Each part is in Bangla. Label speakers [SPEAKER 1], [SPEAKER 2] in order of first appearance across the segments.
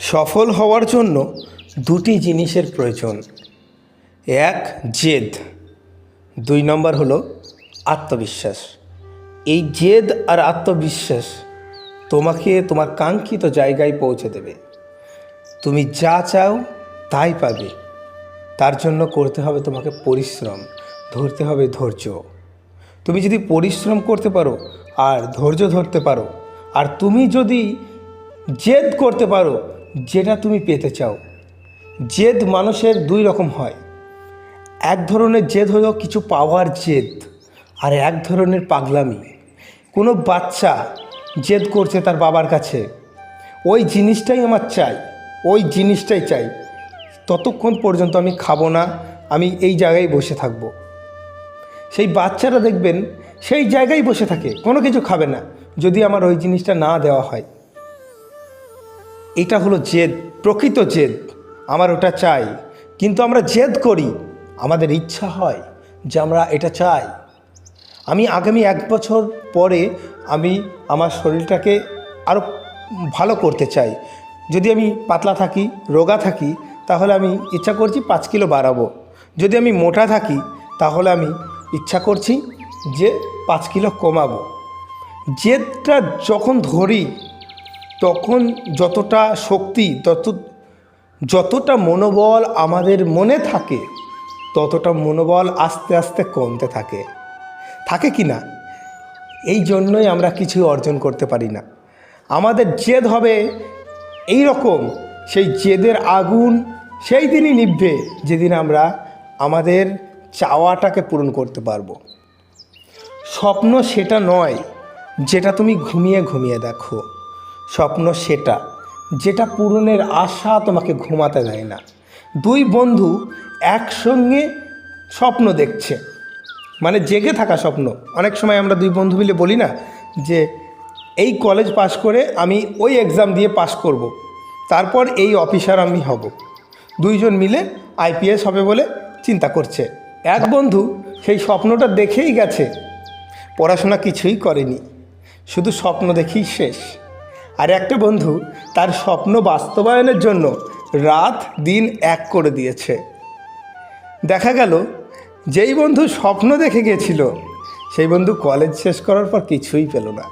[SPEAKER 1] সফল হওয়ার জন্য দুটি জিনিসের প্রয়োজন। এক, জেদ। দুই নম্বর হলো আত্মবিশ্বাস। এই জেদ আর আত্মবিশ্বাস তোমাকে তোমার কাঙ্ক্ষিত জায়গায় পৌঁছে দেবে। তুমি যা চাও তাই পাবে। তার জন্য করতে হবে তোমাকে পরিশ্রম, ধরতে হবে ধৈর্য। তুমি যদি পরিশ্রম করতে পারো আর ধৈর্য ধরতে পারো, আর তুমি যদি জেদ করতে পারো যেটা তুমি পেতে চাও। জেদ মানুষের দুই রকম হয়। এক ধরনের জেদ হলো কিছু পাওয়ার জেদ, আর এক ধরনের পাগলামি। কোনো বাচ্চা জেদ করছে তার বাবার কাছে, ওই জিনিসটাই আমার চাই, ওই জিনিসটাই চাই, ততক্ষণ পর্যন্ত আমি খাব না, আমি এই জায়গায় বসে থাকব। সেই বাচ্চারা দেখবেন সেই জায়গায় বসে থাকে, কোনো কিছু খাবে না, যদি আমার ওই জিনিসটা না দেওয়া হয়। এটা হলো জেদ, প্রকৃত জেদ। আমার ওটা চাই। কিন্তু আমরা জেদ করি, আমাদের ইচ্ছা হয় যে আমরা এটা চাই। আমি আগামী এক বছর পরে আমি আমার শরীরটাকে আরও ভালো করতে চাই। যদি আমি পাতলা থাকি, রোগা থাকি, তাহলে আমি ইচ্ছা করছি পাঁচ কিলো বাড়াবো। যদি আমি মোটা থাকি, তাহলে আমি ইচ্ছা করছি যে পাঁচ কিলো কমাবো। জেদটা যখন ধরি তখন যতটা শক্তি তত যতটা মনোবল আমাদের মনে থাকে, ততটা মনোবল আস্তে আস্তে কমতে থাকে। থাকে কি না? এই জন্যই আমরা কিছু অর্জন করতে পারি না। আমাদের জেদ হবে এই রকম, সেই জেদের আগুন সেই দিনই নিভবে যেদিন আমরা আমাদের চাওয়াটাকে পূরণ করতে পারব। স্বপ্ন সেটা নয়, যেটা তুমি ঘুমিয়ে ঘুমিয়ে দেখো। স্বপ্ন সেটা, যেটা পূরণের আশা তোমাকে ঘুমাতে দেয় না। দুই বন্ধু একসঙ্গে স্বপ্ন দেখছে মানে জেগে থাকা স্বপ্ন। অনেক সময় আমরা দুই বন্ধু মিলে বলি না যে, এই কলেজ পাশ করে আমি ওই এক্সাম দিয়ে পাশ করব। তারপর এই অফিসার আমি হব। দুইজন মিলে আইপিএস হবে বলে চিন্তা করছে। এক বন্ধু সেই স্বপ্নটা দেখেই গেছে, পড়াশোনা কিছুই করেনি, শুধু স্বপ্ন দেখেই শেষ। আর একটা বন্ধু তার স্বপ্ন বাস্তবায়নের জন্য রাত দিন এক করে দিয়েছে। দেখা গেল, যেই বন্ধু স্বপ্ন দেখে গিয়েছিল, সেই বন্ধু কলেজ শেষ করার পর কিছুই পেল না।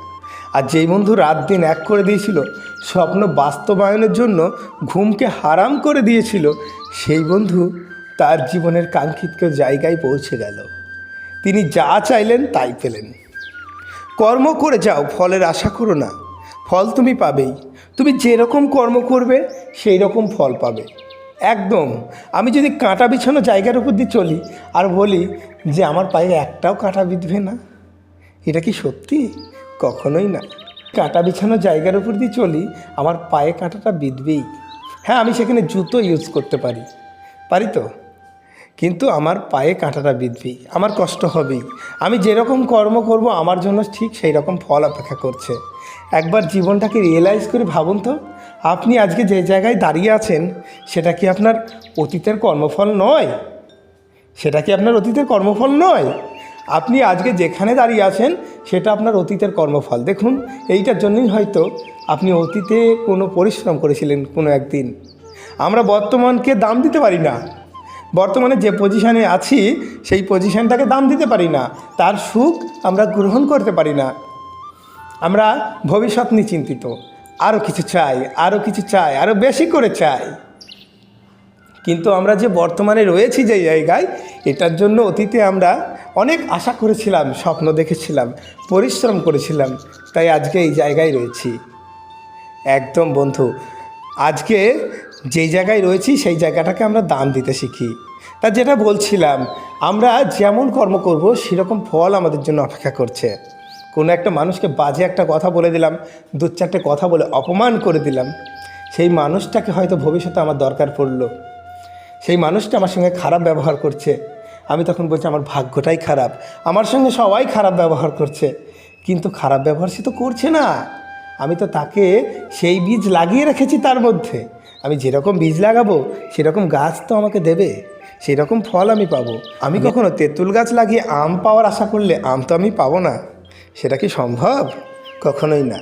[SPEAKER 1] আর যেই বন্ধু রাত দিন এক করে দিয়েছিল, স্বপ্ন বাস্তবায়নের জন্য ঘুমকে হারাম করে দিয়েছিল, সেই বন্ধু তার জীবনের কাঙ্ক্ষিত জায়গায় পৌঁছে গেল। তিনি যা চাইলেন তাই পেলেন। কর্ম করে যাও, ফলের আশা করো না। ফল তুমি পাবেই। তুমি যেরকম কর্ম করবে সেই রকম ফল পাবে। একদম, আমি যদি কাঁটা বিছানো জায়গার উপর দিয়ে চলি আর বলি যে আমার পায়ে একটাও কাঁটা বিঁধবে না, এটা কি সত্যি? কখনোই না। কাঁটা বিছানো জায়গার উপর দিয়ে চলি, আমার পায়ে কাঁটাটা বিঁধবেই। হ্যাঁ আমি সেখানে জুতো ইউজ করতে পারি। পারি তো? কিন্তু আমার পায়ে কাঁটাটা বিঁধবেই। আমার কষ্ট হবেই। আমি যেরকম কর্ম করব, আমার জন্য ঠিক সেই রকম ফল অপেক্ষা করছে। একবার জীবনটাকে রিয়েলাইজ করে ভাবুন তো, আপনি আজকে যে জায়গায় দাঁড়িয়ে আছেন, সেটা কি আপনার অতীতের কর্মফল নয়? সেটা কি আপনার অতীতের কর্মফল নয়? আপনি আজকে যেখানে দাঁড়িয়ে আছেন, সেটা আপনার অতীতের কর্মফল। দেখুন, এইটার জন্যই হয়তো আপনি অতীতে কোনো পরিশ্রম করেছিলেন কোনো একদিন। আমরা বর্তমানকে দাম দিতে পারি না। বর্তমানে যে পজিশানে আছি, সেই পজিশানটাকে দাম দিতে পারি না। তার সুখ আমরা গ্রহণ করতে পারি না। আমরা ভবিষ্যৎ নিয়ে চিন্তিত। আরও কিছু চাই আরও কিছু চাই আরও বেশি করে চাই। কিন্তু আমরা যে বর্তমানে রয়েছি যে জায়গায়, এটার জন্য অতীতে আমরা অনেক আশা করেছিলাম, স্বপ্ন দেখেছিলাম, পরিশ্রম করেছিলাম, তাই আজকে এই জায়গায় রয়েছি। একদম বন্ধু, আজকে যেই জায়গায় রয়েছি, সেই জায়গাটাকে আমরা দাম দিতে শিখি। তা যেটা বলছিলাম, আমরা যেমন কর্ম করব, সেরকম ফল আমাদের জন্য অপেক্ষা করছে। কোনো একটা মানুষকে বাজে একটা কথা বলে দিলাম দু চারটে কথা বলে অপমান করে দিলাম সেই মানুষটাকে হয়তো ভবিষ্যতে আমার দরকার পড়ল। সেই মানুষটা আমার সঙ্গে খারাপ ব্যবহার করছে। আমি তখন বলছি আমার ভাগ্যটাই খারাপ। আমার সঙ্গে সবাই খারাপ ব্যবহার করছে। কিন্তু খারাপ ব্যবহার সে তো করছে না। আমি তো তাকে সেই বীজ লাগিয়ে রেখেছি তার মধ্যে। আমি যেরকম বীজ লাগাবো সেরকম গাছ তো আমাকে দেবে। সেই রকম ফল আমি পাবো। আমি কখনো তেঁতুল গাছ লাগিয়ে আম পাওয়ার আশা করলে আম তো আমি পাবো না। সেটা কি সম্ভব? কখনোই না।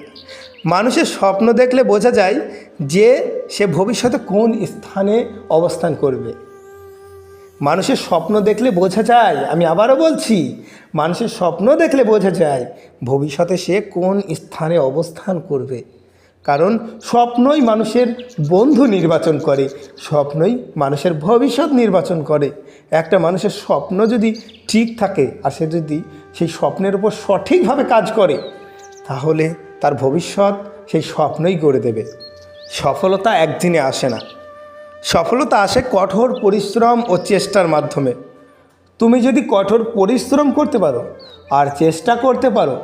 [SPEAKER 1] মানুষের স্বপ্ন দেখলে বোঝা যায় যে সে ভবিষ্যতে কোন স্থানে অবস্থান করবে। মানুষের স্বপ্ন দেখলে বোঝা যায়, আমি আবারও বলছি, মানুষের স্বপ্ন দেখলে বোঝা যায় ভবিষ্যতে সে কোন স্থানে অবস্থান করবে। কারণ স্বপ্নই মানুষের বন্ধু নির্বাচন করে, স্বপ্নই মানুষের ভবিষ্যৎ নির্বাচন করে। একটা মানুষের স্বপ্ন যদি ঠিক থাকে, আর সে যদি সেই স্বপ্নের উপর সঠিকভাবে কাজ করে, তাহলে তার ভবিষ্যৎ সেই স্বপ্নই গড়ে দেবে। সফলতা একদিনে আসে না। সফলতা আসে কঠোর পরিশ্রম ও চেষ্টার মাধ্যমে। তুমি যদি কঠোর পরিশ্রম করতে পারো আর চেষ্টা করতে পারো,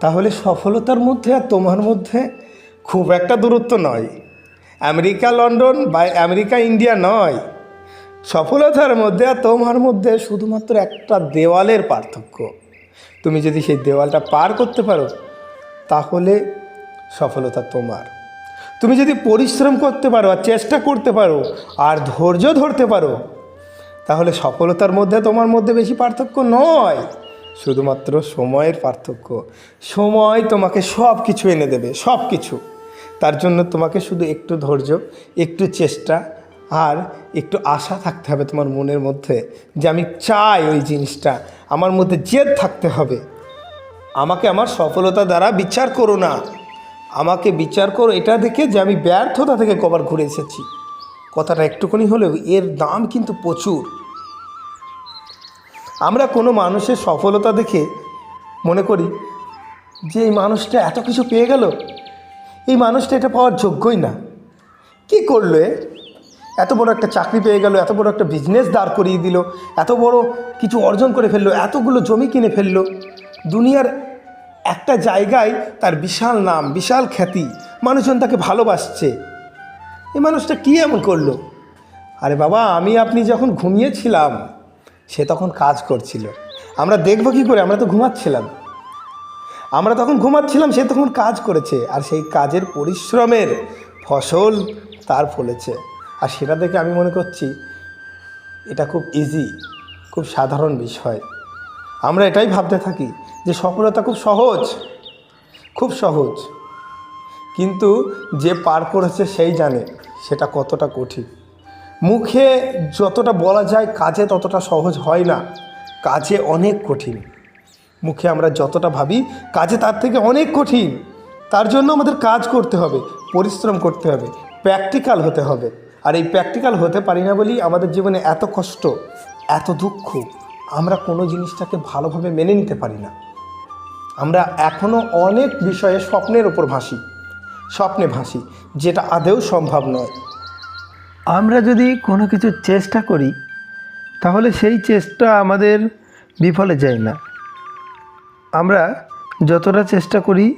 [SPEAKER 1] তাহলে সফলতার মধ্যে আর তোমার মধ্যে খুব একটা দূরত্ব নয়। আমেরিকা, লন্ডন বা আমেরিকা, ইন্ডিয়া নয়। সফলতার মধ্যে আর তোমার মধ্যে শুধুমাত্র একটা দেওয়ালের পার্থক্য। তুমি যদি সেই দেওয়ালটা পার করতে পারো, তাহলে সফলতা তোমার। তুমি যদি পরিশ্রম করতে পারো আর চেষ্টা করতে পারো আর ধৈর্য ধরতে পারো, তাহলে সফলতার মধ্যে তোমার মধ্যে বেশি পার্থক্য নয়। শুধুমাত্র সময়ের পার্থক্য। সময় তোমাকে সব কিছু এনে দেবে সব কিছু তার জন্য তোমাকে শুধু একটু ধৈর্য, একটু চেষ্টা আর একটু আশা থাকতে হবে তোমার মনের মধ্যে যে আমি চাই ওই জিনিসটা। আমার মধ্যে জেদ থাকতে হবে। আমাকে আমার সফলতা দ্বারা বিচার করো না। আমাকে বিচার করো এটা দেখে যে আমি ব্যর্থতা থেকে কবার ঘুরে এসেছি। কথাটা একটুখানি হলেও এর দাম কিন্তু প্রচুর। আমরা কোনো মানুষের সফলতা দেখে মনে করি যে এই মানুষটা এত কিছু পেয়ে গেল। এই মানুষটা এটা পাওয়ার যোগ্যই না। কি করল? এত বড় একটা চাকরি পেয়ে গেল, এত বড় একটা বিজনেস দাঁড় করিয়ে দিল, এত বড় কিছু অর্জন করে ফেলল, এতগুলো জমি কিনে ফেলল। দুনিয়ার একটা জায়গায় তার বিশাল নাম, বিশাল খ্যাতি, মানুষজন তাকে ভালোবাসছে। এই মানুষটা কী এমন করল? আরে বাবা, আমি আপনি যখন ঘুমিয়েছিলাম, সে তখন কাজ করছিল। আমরা দেখব কি করে, আমরা তো ঘুমাচ্ছিলাম। আমরা তখন ঘুমাচ্ছিলাম, সে তখন কাজ করেছে, আর সেই কাজের পরিশ্রমের ফসল তার ফলেছে। আর সেটা দেখে আমি মনে করছি এটা খুব ইজি খুব সাধারণ বিষয়। আমরা এটাই ভাবতে থাকি যে সফলতা খুব সহজ খুব সহজ। কিন্তু যে পার করেছে সেই জানে সেটা কতটা কঠিন। মুখে যতটা বলা যায় কাজে ততটা সহজ হয় না, কাজে অনেক কঠিন। মুখে আমরা যতটা ভাবি কাজে তার থেকে অনেক কঠিন। তার জন্য আমাদের কাজ করতে হবে, পরিশ্রম করতে হবে প্র্যাকটিক্যাল হতে হবে। আর এই প্র্যাকটিক্যাল হতে পারি না বলেই আমাদের জীবনে এত কষ্ট, এত দুঃখ, আমরা কোনো জিনিসটাকে ভালোভাবে মেনে নিতে পারি না। আমরা এখনও অনেক বিষয়ে স্বপ্নের ওপর ভাসি, স্বপ্নে ভাসি, যেটা আদেও সম্ভব নয়। আমরা যদি কোনো কিছু চেষ্টা করি, তাহলে সেই চেষ্টা আমাদের বিফলে যায় না। আমরা যতটা চেষ্টা করি,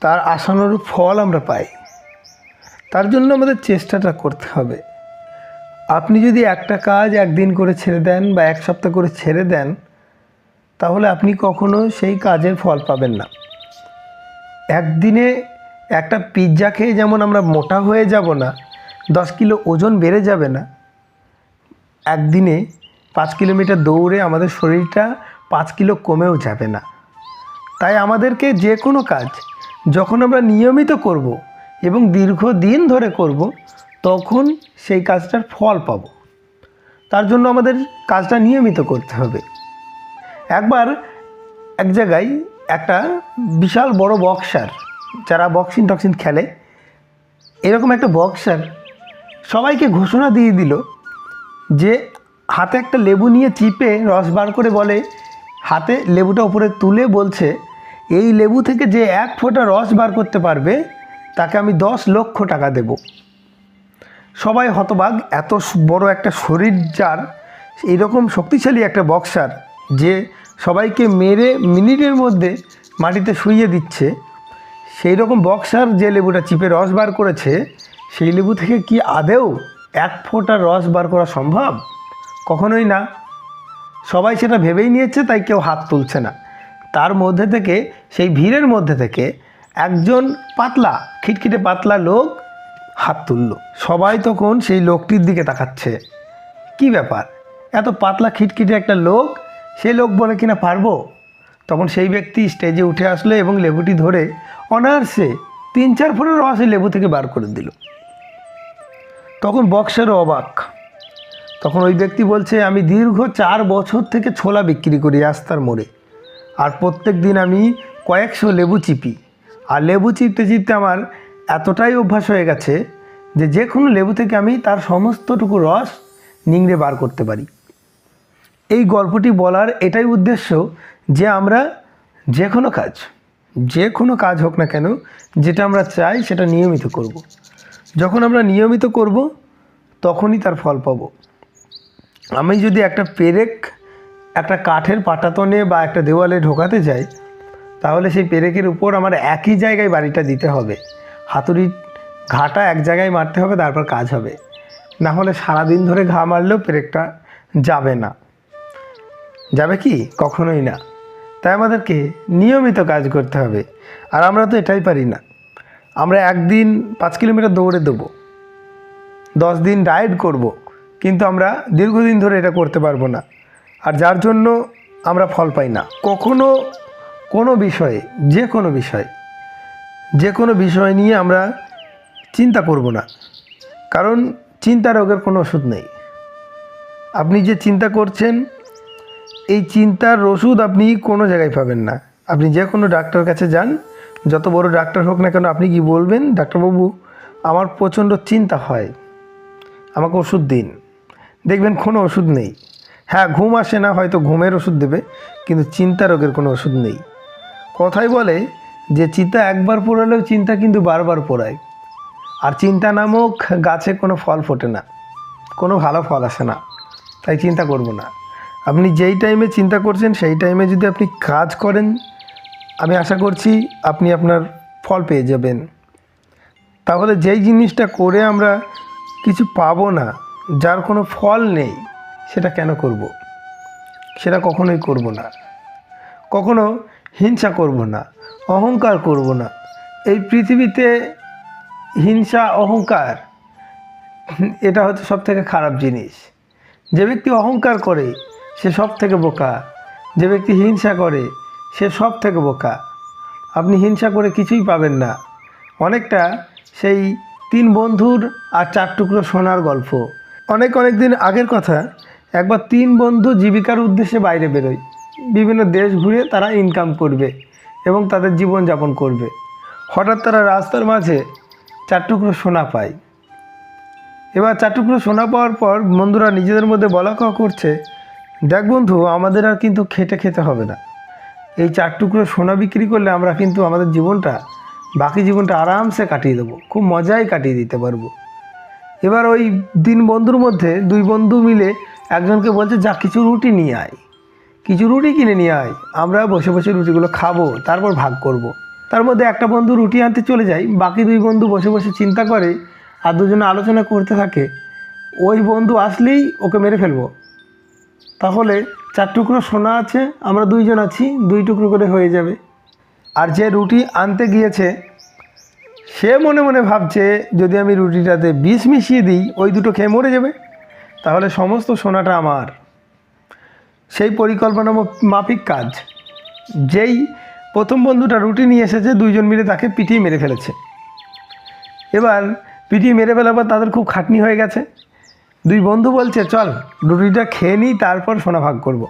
[SPEAKER 1] তার আশানুরূপ ফল আমরা পাই। তার জন্য আমাদের চেষ্টাটা করতে হবে। আপনি যদি একটা কাজ একদিন করে ছেড়ে দেন বা এক সপ্তাহ করে ছেড়ে দেন, তাহলে আপনি কখনো সেই কাজের ফল পাবেন না। একদিনে একটা পিৎজা খেয়ে যেমন আমরা মোটা হয়ে যাব না, দশ কিলো ওজন বেড়ে যাবে না, একদিনে পাঁচ কিলোমিটার দৌড়ে আমাদের শরীরটা পাঁচ কিলো কমেও যাবে না। তাই আমাদেরকে যে কোনো কাজ যখন আমরা নিয়মিত করব এবং দীর্ঘদিন ধরে করব, তখন সেই কাজটার ফল পাব। তার জন্য আমাদের কাজটা নিয়মিত করতে হবে। একবার এক জায়গায় একটা বিশাল বড় বক্সার যারা বক্সিং টক্সিং খেলে, এরকম একটা বক্সার সবাইকে ঘোষণা দিয়ে দিল যে হাতে একটা লেবু নিয়ে চিপে রস বার করে বলে, হাতে লেবুটা উপরে তুলে বলছে, এই লেবু থেকে যে এক ফোঁটা রস বার করতে পারবে তাকে আমি দশ লক্ষ টাকা দেব। সবাই হতবাক, এত বড় একটা শরীর যার এইরকম শক্তিশালী একটা বক্সার যে সবাইকে মেরে মিনিটের মধ্যে মাটিতে শুইয়ে দিচ্ছে, সেই রকম বক্সার যে লেবুটা চিপে রস বার করেছে, সেই লেবু থেকে কি আদেও এক ফোঁটা রস বার করা সম্ভব? কখনোই না। সবাই সেটা ভেবেই নিয়েছে, তাই কেউ হাত তুলছে না। তার মধ্যে থেকে, সেই ভিড়ের মধ্যে থেকে একজন পাতলা, খিটখিটে পাতলা লোক হাত তুললো। সবাই তখন সেই লোকটির দিকে তাকাচ্ছে। কি ব্যাপার? এত পাতলা, খিটখিটে একটা লোক? সেই লোক বলে কিনা পারব? তখন সেই ব্যক্তি স্টেজে উঠে আসলো এবং লেবুটি ধরে অনায়াসে তিন চার ফোঁটা রস লেবু থেকে বার করে দিল। তখন বক্সেরও অবাক। তখন ওই ব্যক্তি বলছে, আমি দীর্ঘ চার বছর থেকে ছোলা বিক্রি করি রাস্তার মোড়ে। আর প্রত্যেক দিন আমি কয়েকশো লেবু চিপি। আর লেবু চিপতে চিপতে আমার এতটাই অভ্যাস হয়ে গেছে যে যে কোনো লেবু থেকে আমি তার সমস্তটুকু রস নিংড়ে বার করতে পারি এই গল্পটি বলার এটাই উদ্দেশ্য যে আমরা যে কোনো কাজ, যে কোনো কাজ হোক না কেন, যেটা আমরা চাই সেটা নিয়মিত করব। যখন আমরা নিয়মিত করব, তখনই তার ফল পাবো আমি যদি একটা পেরেক, একটা কাঠের পাটাতনে বা একটা দেওয়ালে ঢোকাতে যাই তাহলে সেই পেরেকের উপর আমার একই জায়গায় বাড়িটা দিতে হবে। হাতুড়ি ঘাটা এক জায়গায় মারতে হবে, তারপর কাজ হবে। না হলে সারাদিন ধরে ঘা মারলেও পেরেকটা যাবে না। যাবে কি? কখনোই না। তাই আমাদেরকে নিয়মিত কাজ করতে হবে। আর আমরা তো এটাই পারি না। আমরা একদিন পাঁচ কিলোমিটার দৌড়ে দেবো। দশ দিন ডায়েট করব। কিন্তু আমরা দীর্ঘদিন ধরে এটা করতে পারব না। আর যার জন্য আমরা ফল পাই না। কখনো কোনো বিষয়ে, যে কোনো বিষয়, যে কোনো বিষয় নিয়ে আমরা চিন্তা করব না। কারণ চিন্তা রোগের কোনো ওষুধ নেই। আপনি যে চিন্তা করছেন, এই চিন্তার ওষুধ আপনি কোনো জায়গায় পাবেন না। আপনি যে কোনো ডাক্তার কাছে যান, যত বড় ডাক্তার হোক না কেন, আপনি কি বলবেন, ডাক্তারবাবু, আমার প্রচণ্ড চিন্তা হয়, আমাকে ওষুধ দিন। দেখবেন কোনো ওষুধ নেই। হ্যাঁ ঘুম আসে না, হয়তো ঘুমের ওষুধ দেবে, কিন্তু চিন্তা রোগের কোনো ওষুধ নেই। কথাই বলে যে চিন্তা একবার পোড়ালেও চিন্তা কিন্তু বারবার পোড়ায়। আর চিন্তা নামক গাছে কোনো ফল ফোটে না, কোনো ভালো ফল আসে না, তাই চিন্তা করব না। আপনি যেই টাইমে চিন্তা করছেন, সেই টাইমে যদি আপনি কাজ করেন, আমি আশা করছি আপনি আপনার ফল পেয়ে যাবেন। তাহলে যেই জিনিসটা করে আমরা কিছু পাবো না, যার কোনো ফল নেই, সেটা কেন করব। সেটা কখনোই করব না। কখনো হিংসা করব না, অহংকার করব না। এই পৃথিবীতে হিংসা, অহংকার, এটা হচ্ছে সব থেকে খারাপ জিনিস। যে ব্যক্তি অহংকার করে, সে সব থেকে বোকা। যে ব্যক্তি হিংসা করে, সে সব থেকে বোকা। আপনি হিংসা করে কিছুই পাবেন না। অনেকটা সেই তিন বন্ধুর আর চার টুকরো সোনার গল্প। অনেক অনেক দিন আগের কথা, একবার তিন বন্ধু জীবিকার উদ্দেশ্যে বাইরে বেরোয়। বিভিন্ন দেশ ঘুরে তারা ইনকাম করবে এবং তাদের জীবনযাপন করবে। হঠাৎ তারা রাস্তার মাঝে চার টুকরো সোনা পায়। এবার চার টুকরো সোনা পাওয়ার পর বন্ধুরা নিজেদের মধ্যে বলা কওয়া করছে, দেখ বন্ধু, আমাদের আর কিন্তু খেটে খেতে হবে না। এই চার টুকরো সোনা বিক্রি করলে আমরা কিন্তু আমাদের জীবনটা, বাকি জীবনটা আরামসে কাটিয়ে দেবো, খুব মজাই কাটিয়ে দিতে পারব। এবার ওই দিন বন্ধুর মধ্যে দুই বন্ধু মিলে একজনকে বলছে, যা কিছু রুটি নিয়ে আয়। কিছু রুটি কিনে নিয়ে আয়। আমরা বসে বসে রুটিগুলো খাব, তারপর ভাগ করব। তার মধ্যে একটা বন্ধু রুটি আনতে চলে যায়, বাকি দুই বন্ধু বসে বসে চিন্তা করে আর দুজনে আলোচনা করতে থাকে। ওই বন্ধু আসলেই ওকে মেরে ফেলব। তাহলে চার টুকরো সোনা আছে, আমরা দুইজন আছি, দুই টুকরো করে হয়ে যাবে। আর যে রুটি আনতে গিয়েছে, সে মনে মনে ভাবছে, যদি আমি রুটিটাতে বিষ মিশিয়ে দিই, ওই দুটো খেয়ে মরে যাবে। তাহলে সমস্ত সোনাটা আমার। সেই পরিকল্পনা মাফিক কাজ। যেই প্রথম বন্ধুটা রুটি নিয়ে এসেছে, দুইজন মিলে তাকে পিটিয়ে মেরে ফেলেছে। এবার পিটিয়ে মেরে ফেলার পর তাদের খুব খাটনি হয়ে গেছে। দুই বন্ধু বলছে, চল, রুটিটা খেয়ে নিই, তারপর সোনা ভাগ করব।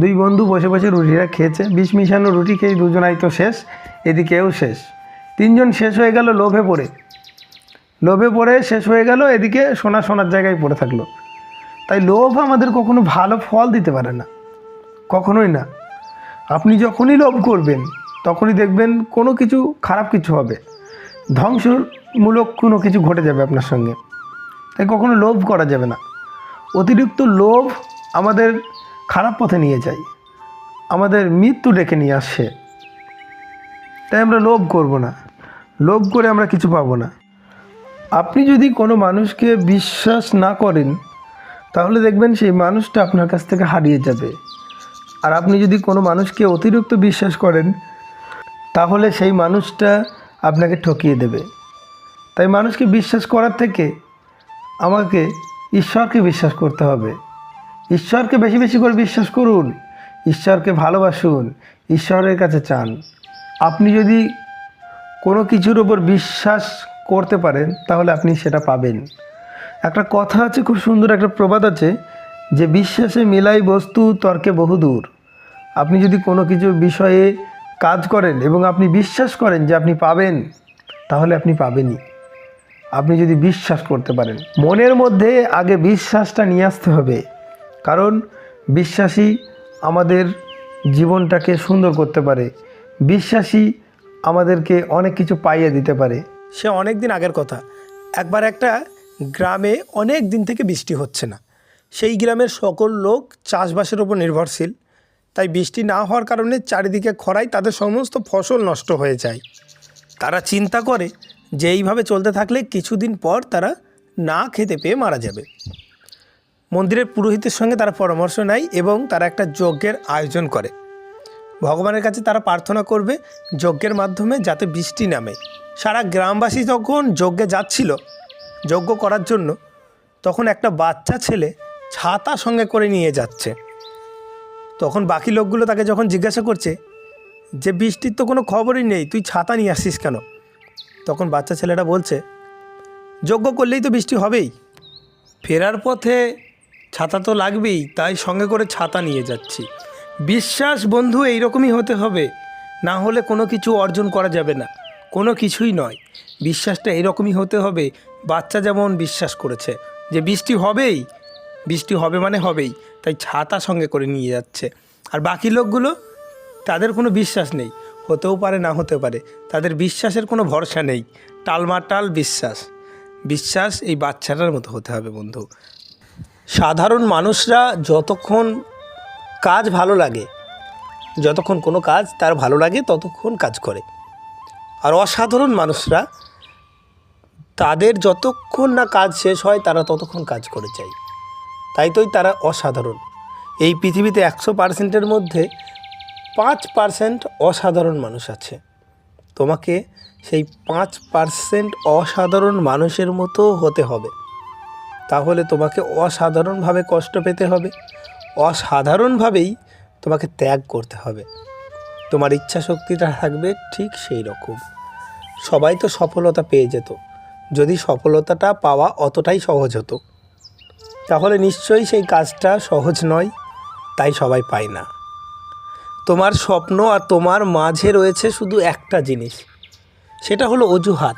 [SPEAKER 1] দুই বন্ধু বসে বসে রুটিটা খেয়েছে। বিষ মিশানো রুটি খেয়ে দুজনাই তো শেষ, এদিকেও শেষ। তিনজন শেষ হয়ে গেল, লোভে পড়ে। লোভে পড়ে শেষ হয়ে গেল, এদিকে সোনা সোনার জায়গায় পড়ে থাকল। তাই লোভ আমাদের কখনো ভালো ফল দিতে পারে না। কখনোই না। আপনি যখনই লোভ করবেন, তখনই দেখবেন কোনো কিছু খারাপ কিছু হবে। ধ্বংসমূলক কোনো কিছু ঘটে যাবে আপনার সঙ্গে। তাই কখনো লোভ করা যাবে না। অতিরিক্ত লোভ আমাদের খারাপ পথে নিয়ে যায়। আমাদের মৃত্যু ডেকে নিয়ে আসে। তাই আমরা লোভ করব না। লোভ করে আমরা কিছু পাবো না। আপনি যদি কোনো মানুষকে বিশ্বাস না করেন তাহলে দেখবেন সেই মানুষটা আপনার কাছ থেকে হারিয়ে যাবে। আর আপনি যদি কোনো মানুষকে অতিরিক্ত বিশ্বাস করেন, তাহলে সেই মানুষটা আপনাকে ঠকিয়ে দেবে। তাই মানুষকে বিশ্বাস করার থেকে আমাকে ঈশ্বরকে বিশ্বাস করতে হবে। ঈশ্বরকে বেশি বেশি করে বিশ্বাস করুন, ঈশ্বরকে ভালোবাসুন, ঈশ্বরের কাছে চান। আপনি যদি কোনো কিছুর ওপর বিশ্বাস করতে পারেন, তাহলে আপনি সেটা পাবেন। একটা কথা আছে, খুব সুন্দর একটা প্রবাদ আছে, যে বিশ্বাসে মিলাই বস্তু তর্কে বহুদূর আপনি যদি কোনো কিছু বিষয়ে কাজ করেন এবং আপনি বিশ্বাস করেন যে আপনি পাবেন, তাহলে আপনি পাবেনই। আপনি যদি বিশ্বাস করতে পারেন। মনের মধ্যে আগে বিশ্বাসটা নিয়ে আসতে হবে। কারণ বিশ্বাসী আমাদের জীবনটাকে সুন্দর করতে পারে। বিশ্বাসী আমাদেরকে অনেক কিছু পাইয়ে দিতে পারে। সে অনেক দিন আগের কথা। একবার একটা গ্রামে অনেক দিন থেকে বৃষ্টি হচ্ছে না। সেই গ্রামের সকল লোক চাষবাসের ওপর নির্ভরশীল। তাই বৃষ্টি না হওয়ার কারণে চারিদিকে খরায় তাদের সমস্ত ফসল নষ্ট হয়ে যায়। তারা চিন্তা করে যে এইভাবে চলতে থাকলে কিছুদিন পর তারা না খেতে পেয়ে মারা যাবে। মন্দিরের পুরোহিতের সঙ্গে তারা পরামর্শ নেয় এবং তারা একটা যজ্ঞের আয়োজন করে। ভগবানের কাছে তারা প্রার্থনা করবে যজ্ঞের মাধ্যমে যাতে বৃষ্টি নামে। সারা গ্রামবাসী যখন যজ্ঞে যাচ্ছিল। যজ্ঞ করার জন্য তখন একটা বাচ্চা ছেলে ছাতা সঙ্গে করে নিয়ে যাচ্ছে। তখন বাকি লোকগুলো তাকে যখন জিজ্ঞাসা করছে যে, বৃষ্টির তো কোনো খবরই নেই, তুই ছাতা নিয়ে আসিস কেন? তখন বাচ্চা ছেলেটা বলছে, যজ্ঞ করলেই তো বৃষ্টি হবেই। ফেরার পথে ছাতা তো লাগবেই, তাই সঙ্গে করে ছাতা নিয়ে যাচ্ছি। বিশ্বাস বন্ধু, এইরকমই হতে হবে। না হলে কোনো কিছু অর্জন করা যাবে না। কোনো কিছুই নয়। বিশ্বাসটা এরকমই হতে হবে বাচ্চা যেমন বিশ্বাস করেছে যে বৃষ্টি হবেই, বৃষ্টি হবে মানে হবেই, তাই ছাতা সঙ্গে করে নিয়ে যাচ্ছে। আর বাকি লোকগুলো, তাদের কোনো বিশ্বাস নেই, হতেও পারে, না হতে পারে, তাদের বিশ্বাসের কোনো ভরসা নেই। টালমাটাল বিশ্বাস বিশ্বাস এই বাচ্চাটার মতো হতে হবে বন্ধু। সাধারণ মানুষরা যতক্ষণ কাজ ভালো লাগে, যতক্ষণ কোনো কাজ তার ভালো লাগে, ততক্ষণ কাজ করে। আর অসাধারণ মানুষরা তাদের যতক্ষণ না কাজ শেষ হয়, তারা ততক্ষণ কাজ করে চায় তাই তোই তারা অসাধারণ। এই পৃথিবীতে একশো পার্সেন্টের মধ্যে পাঁচ পার্সেন্ট অসাধারণ মানুষ আছে। তোমাকে সেই পাঁচ পার্সেন্ট অসাধারণ মানুষের মতো হতে হবে। তাহলে তোমাকে অসাধারণভাবে কষ্ট পেতে হবে। অসাধারণভাবেই তোমাকে ত্যাগ করতে হবে। তোমার ইচ্ছা শক্তিটা থাকবে ঠিক সেই রকম। সবাই তো সফলতা পেয়ে যেত। সফলতাটা পাওয়া অতটাই সহজ হতো। তাহলে নিশ্চয়ই সেই কাজটা সহজ নয়, তাই সবাই পায় না। তোমার স্বপ্ন আর তোমার মাঝে রয়েছে শুধু একটা জিনিস, সেটা হলো অজুহাত।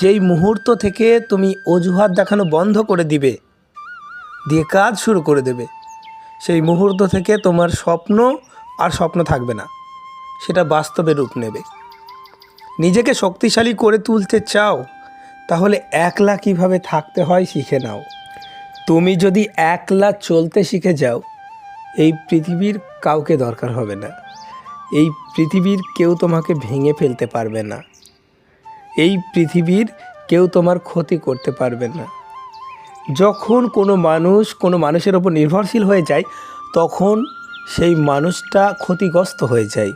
[SPEAKER 1] যেই মুহূর্ত থেকে তুমি অজুহাত দেখানো বন্ধ করে দিবে, দিয়ে কাজ শুরু করে দেবে, সেই মুহূর্ত থেকে তোমার স্বপ্ন আর স্বপ্ন থাকবে না, সেটা বাস্তবে রূপ নেবে। নিজেকে শক্তিশালী করে তুলতে চাও তাহলে একলা কীভাবে থাকতে হয় শিখে নাও। তুমি যদি একলা চলতে শিখে যাও, এই পৃথিবীর কাউকে দরকার হবে না। এই পৃথিবীর কেউ তোমাকে ভেঙে ফেলতে পারবে না। এই পৃথিবীর কেউ তোমার ক্ষতি করতে পারবে না। যখন কোনো মানুষ কোনো মানুষের ওপর নির্ভরশীল হয়ে যায়, তখন সেই মানুষটা ক্ষতিগ্রস্ত হয়ে যায়।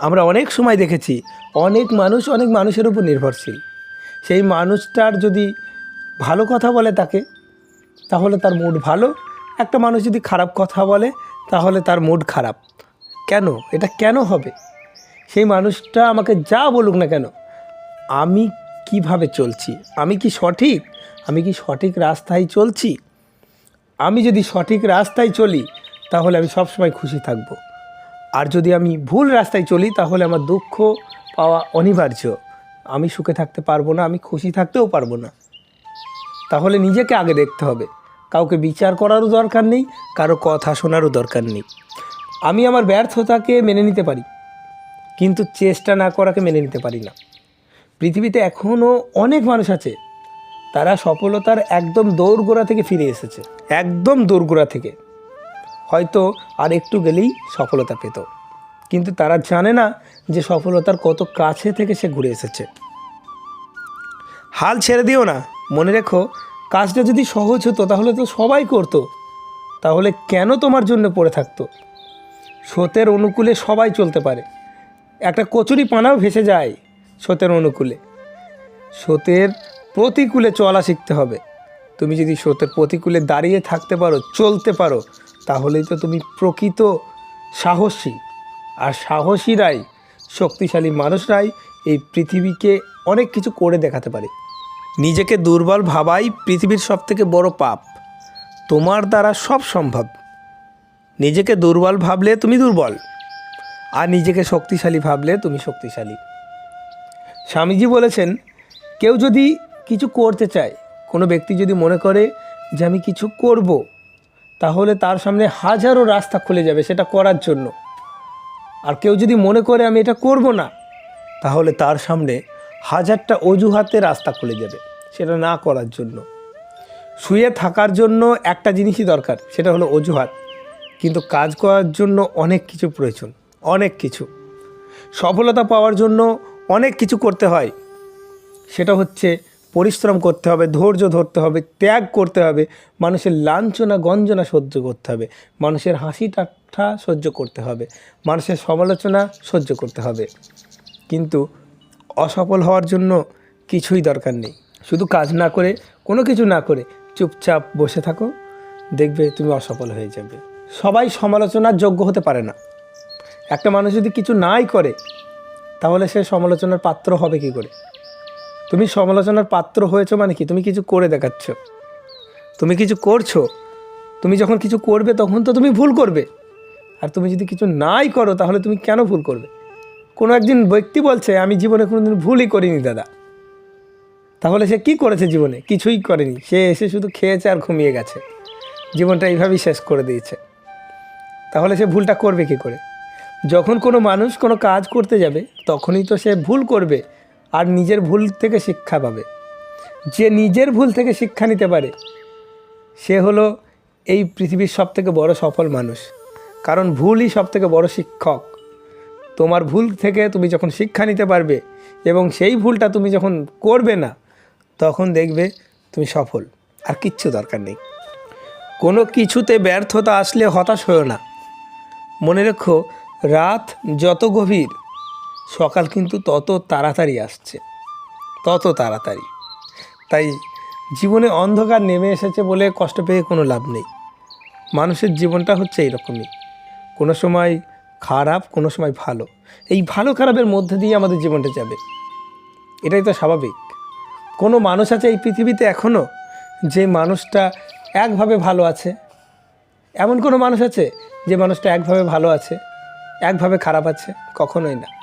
[SPEAKER 1] আমরা অনেক সময় দেখেছি, অনেক মানুষ অনেক মানুষের উপর নির্ভরশীল। সেই মানুষটার যদি ভালো কথা বলে তাকে, তাহলে তার মুড ভালো। একটা মানুষ যদি খারাপ কথা বলে, তাহলে তার মুড খারাপ। কেন? এটা কেন হবে? সেই মানুষটা আমাকে যা বলুক না কেন, আমি কীভাবে চলছি? আমি কি সঠিক? আমি কি সঠিক রাস্তায় চলছি? আমি যদি সঠিক রাস্তায় চলি, তাহলে আমি সবসময় খুশি থাকব। আর যদি আমি ভুল রাস্তায় চলি, তাহলে আমার দুঃখ পাওয়া অনিবার্য। আমি সুখে থাকতে পারব না, আমি খুশি থাকতেও পারব না। তাহলে নিজেকে আগে দেখতে হবে। কাউকে বিচার করারও দরকার নেই, কারও কথা শোনারও দরকার নেই। আমি আমার ব্যর্থতাকে মেনে নিতে পারি, কিন্তু চেষ্টা না করাকে মেনে নিতে পারি না। পৃথিবীতে এখনও অনেক মানুষ আছে, তারা সফলতার একদম দৌড়গোড়া থেকে ফিরে এসেছে। একদম দৌড়গোড়া থেকে। হয়তো আর একটু গেলেই সফলতা পেত। কিন্তু তারা জানে না যে সফলতার কত কাছে থেকে সে ঘুরে এসেছে। হাল ছেড়ে দিও না, মনে রেখো, কাজটা যদি সহজ হতো তাহলে তো সবাই করতো। তাহলে কেন তোমার জন্য পড়ে থাকতো? স্রোতের অনুকূলে সবাই চলতে পারে। একটা কচুরি পানাও ভেসে যায় স্রোতের অনুকূলে। স্রোতের প্রতিকূলে চলা শিখতে হবে। তুমি যদি স্রোতের প্রতিকূলে দাঁড়িয়ে থাকতে পারো, চলতে পারো, তাহলেই তো তুমি প্রকৃত সাহসী। আর সাহসীরাই শক্তিশালী মানুষরাই এই পৃথিবীকে অনেক কিছু করে দেখাতে পারে। নিজেকে দুর্বল ভাবাই পৃথিবীর সবথেকে বড় পাপ। তোমার দ্বারা সব সম্ভব। নিজেকে দুর্বল ভাবলে তুমি দুর্বল, আর নিজেকে শক্তিশালী ভাবলে তুমি শক্তিশালী। স্বামীজি বলেছেন, কেউ যদি কিছু করতে চায়, কোনো ব্যক্তি যদি মনে করে যে আমি কিছু করব, তাহলে তার সামনে হাজারো রাস্তা খুলে যাবে সেটা করার জন্য। আর কেউ যদি মনে করে আমি এটা করব না, তাহলে তার সামনে হাজারটা অজুহাতে রাস্তা খুলে যাবে, সেটা না করার জন্য। শুয়ে থাকার জন্য একটা জিনিসই দরকার, সেটা হলো অজুহাত। কিন্তু কাজ করার জন্য অনেক কিছু প্রয়োজন, অনেক কিছু। সফলতা পাওয়ার জন্য অনেক কিছু করতে হয়, সেটা হচ্ছে পরিশ্রম করতে হবে, ধৈর্য ধরতে হবে, ত্যাগ করতে হবে, মানুষের লাঞ্ছনা গঞ্জনা সহ্য করতে হবে, মানুষের হাসি ঠাট্টা সহ্য করতে হবে, মানুষের সমালোচনা সহ্য করতে হবে। কিন্তু অসফল হওয়ার জন্য কিছুই দরকার নেই। শুধু কাজ না করে, কোনো কিছু না করে চুপচাপ বসে থাকো, দেখবে তুমি অসফল হয়ে যাবে। সবাই সমালোচনার যোগ্য হতে পারে না। একটা মানুষ যদি কিছু নাই করে, তাহলে সে সমালোচনার পাত্র হবে কি করে? তুমি সমালোচনার পাত্র হয়েছো মানে কি? তুমি কিছু করে দেখাচ্ছ। তুমি কিছু করছ? তুমি যখন কিছু করবে তখন তো তুমি ভুল করবে। আর তুমি যদি কিছু নাই করো তাহলে তুমি কেন ভুল করবে? কোনো একদিন ব্যক্তি বলছে, আমি জীবনে কোনোদিন ভুলই করিনি দাদা। তাহলে সে কি করেছে জীবনে? কিছুই করেনি। সে এসে শুধু খেয়েছে আর ঘুমিয়ে গেছে। জীবনটা এইভাবেই শেষ করে দিয়েছে। তাহলে সে ভুলটা করবে কি করে? যখন কোনো মানুষ কোনো কাজ করতে যাবে, তখনই তো সে ভুল করবে। আর নিজের ভুল থেকে শিক্ষা পাবে। যে নিজের ভুল থেকে শিক্ষা নিতে পারে, সে হলো এই পৃথিবীর সবথেকে বড় সফল মানুষ। কারণ ভুলই সবথেকে বড় শিক্ষক। তোমার ভুল থেকে তুমি যখন শিক্ষা নিতে পারবে এবং সেই ভুলটা তুমি যখন করবে না, তখন দেখবে তুমি সফল। আর কিচ্ছু দরকার নেই। কোনো কিছুতে ব্যর্থতা আসলে হতাশ হয়েও না। মনে রেখো, রাত যত গভীর সকাল কিন্তু তত তাড়াতাড়ি আসছে। তত তাড়াতাড়ি। তাই জীবনে অন্ধকার নেমে এসেছে বলে কষ্ট পেয়ে কোনো লাভ নেই। মানুষের জীবনটা হচ্ছে এইরকমই কোনো সময় খারাপ, কোনো সময় ভালো। এই ভালো খারাপের মধ্যে দিয়ে আমাদের জীবনটা যাবে। এটাই তো স্বাভাবিক। কোনো মানুষ আছে এই পৃথিবীতে এখনও যে মানুষটা একভাবে ভালো আছে? এমন কোনো মানুষ আছে যে মানুষটা একভাবে ভালো আছে? একভাবে খারাপ আছে? কখনোই না।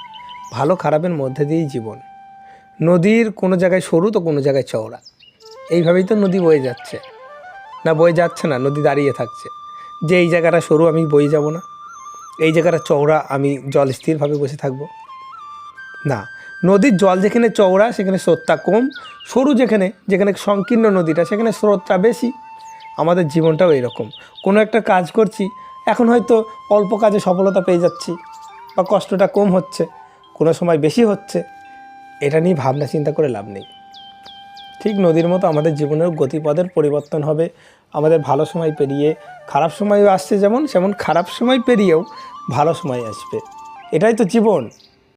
[SPEAKER 1] ভালো খারাপের মধ্যে দিয়েই জীবন। নদীর কোনো জায়গায় সরু তো কোনো জায়গায় চওড়া। এইভাবেই তো নদী বয়ে যাচ্ছে। না, বয়ে যাচ্ছে না, নদী দাঁড়িয়ে থাকছে। যে এই জায়গাটা সরু, আমি বয়ে যাব না। এই জায়গাটা চওড়া, আমি জল স্থিরভাবে বসে থাকব। না, নদীর জল যেখানে চওড়া, সেখানে স্রোতটা কম। সরু যেখানে যেখানে সংকীর্ণ নদীটা, সেখানে স্রোতটা বেশি। আমাদের জীবনটাও এরকম। কোনো একটা কাজ করছি, এখন হয়তো অল্প কাজে সফলতা পেয়ে যাচ্ছি বা কষ্টটা কম হচ্ছে। কোনো সময় বেশি হচ্ছে, এটা নিয়ে ভাবনা চিন্তা করে লাভ নেই। ঠিক নদীর মতো আমাদের জীবনের গতিপথের পরিবর্তন হবে, আমাদের ভালো সময় পেরিয়ে খারাপ সময়ও আসছে যেমন, সেমন খারাপ সময় পেরিয়েও ভালো সময় আসবে। এটাই তো জীবন।